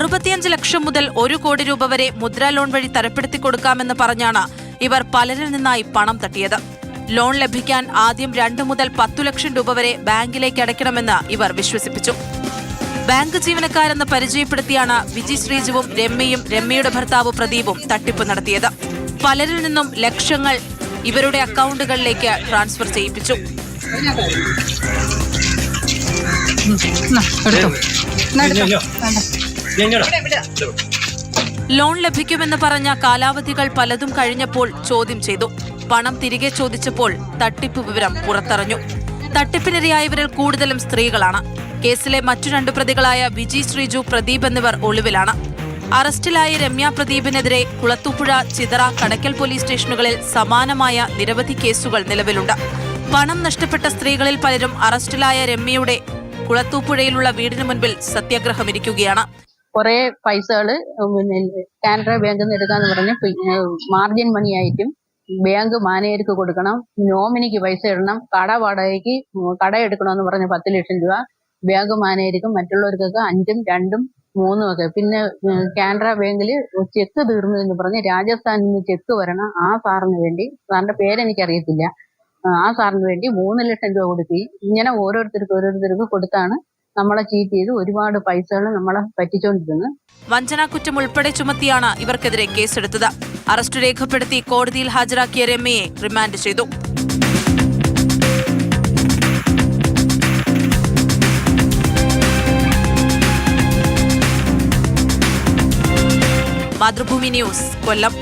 അറുപത്തിയഞ്ച് ലക്ഷം മുതൽ ഒരു കോടി രൂപ വരെ മുദ്രാ ലോൺ വഴി തരപ്പെടുത്തി കൊടുക്കാമെന്ന് പറഞ്ഞാണ് ഇവർ പലരിൽ നിന്നായി പണം തട്ടിയത് ലോൺ ലഭിക്കാൻ ആദ്യം രണ്ടു മുതൽ പത്തു ലക്ഷം രൂപ വരെ ബാങ്കിലേക്ക് അടയ്ക്കണമെന്ന് ഇവർ വിശ്വസിപ്പിച്ചു ബാങ്ക് ജീവനക്കാരെന്ന് പരിചയപ്പെടുത്തിയാണ് വിജി ശ്രീജുവും രമ്യയും രമ്യയുടെ ഭർത്താവ് പ്രദീപും തട്ടിപ്പ് നടത്തിയത് പലരിൽ നിന്നും ലക്ഷങ്ങൾ ഇവരുടെ അക്കൗണ്ടുകളിലേക്ക് ട്രാൻസ്ഫർ ചെയ്യിപ്പിച്ചു ലോൺ ലഭിക്കുമെന്ന് പറഞ്ഞ കാലാവധികൾ പലതും കഴിഞ്ഞപ്പോൾ ചോദ്യം ചെയ്തു. പണം തിരികെ ചോദിച്ചപ്പോൾ തട്ടിപ്പ് വിവരം പുറത്തറിഞ്ഞു. തട്ടിപ്പിനിരയായവരിൽ കൂടുതലും സ്ത്രീകളാണ്. കേസിലെ മറ്റു രണ്ടു പ്രതികളായ വിജി ശ്രീജു പ്രദീപ് എന്നിവർ ഒളിവിലാണ്. അറസ്റ്റിലായ രമ്യ പ്രദീപിനെതിരെ കുളത്തുപുഴ ചിതറ കടക്കൽ പോലീസ് സ്റ്റേഷനുകളിൽ സമാനമായ നിരവധി കേസുകൾ നിലവിലുണ്ട്. പണം നഷ്ടപ്പെട്ട സ്ത്രീകളിൽ പലരും അറസ്റ്റിലായ രമ്യയുടെ കുളത്തൂപ്പുഴയിലുള്ള വീടിനു മുൻപിൽ സത്യാഗ്രഹമിരിക്കുകയാണ്. കുറെ പൈസകൾ പിന്നെ കാനറ ബാങ്കിൽ നിന്ന് എടുക്കാന്ന് പറഞ്ഞ് മാർജിൻ മണി ആയിട്ടും ബാങ്ക് മാനേജർക്ക് കൊടുക്കണം. നോമിനിക്ക് പൈസ ഇടണം. കട വാടകയ്ക്ക് കട എടുക്കണമെന്ന് പറഞ്ഞ് പത്ത് ലക്ഷം രൂപ ബാങ്ക് മാനേജർക്കും മറ്റുള്ളവർക്കൊക്കെ അഞ്ചും രണ്ടും മൂന്നും ഒക്കെ. പിന്നെ കാനറ ബാങ്കിൽ ചെക്ക് തീർന്നു എന്ന് പറഞ്ഞ് രാജസ്ഥാനിൽ നിന്ന് ചെക്ക് വരണം ആ സാറിന് വേണ്ടി. സാറിന്റെ പേരെനിക്കറിയത്തില്ല ആ സാറിന് വേണ്ടി മൂന്ന് ലക്ഷം രൂപ കൊടുക്കുകയും ഇങ്ങനെ ഓരോരുത്തർക്ക് ഓരോരുത്തർക്ക് കൊടുത്താണ് നമ്മളെ ചീറ്റ് ചെയ്ത് ഒരുപാട് പൈസകൾ നമ്മളെ പറ്റിച്ചുകൊണ്ടിരുന്നു വഞ്ചനാക്കുറ്റം ഉൾപ്പെടെ ചുമത്തിയാണ് ഇവർക്കെതിരെ കേസെടുത്തത്. അറസ്റ്റ് രേഖപ്പെടുത്തി കോടതിയിൽ ഹാജരാക്കിയ രമ്യയെ റിമാൻഡ് ചെയ്തു. മാതൃഭൂമി ന്യൂസ് കൊല്ലം.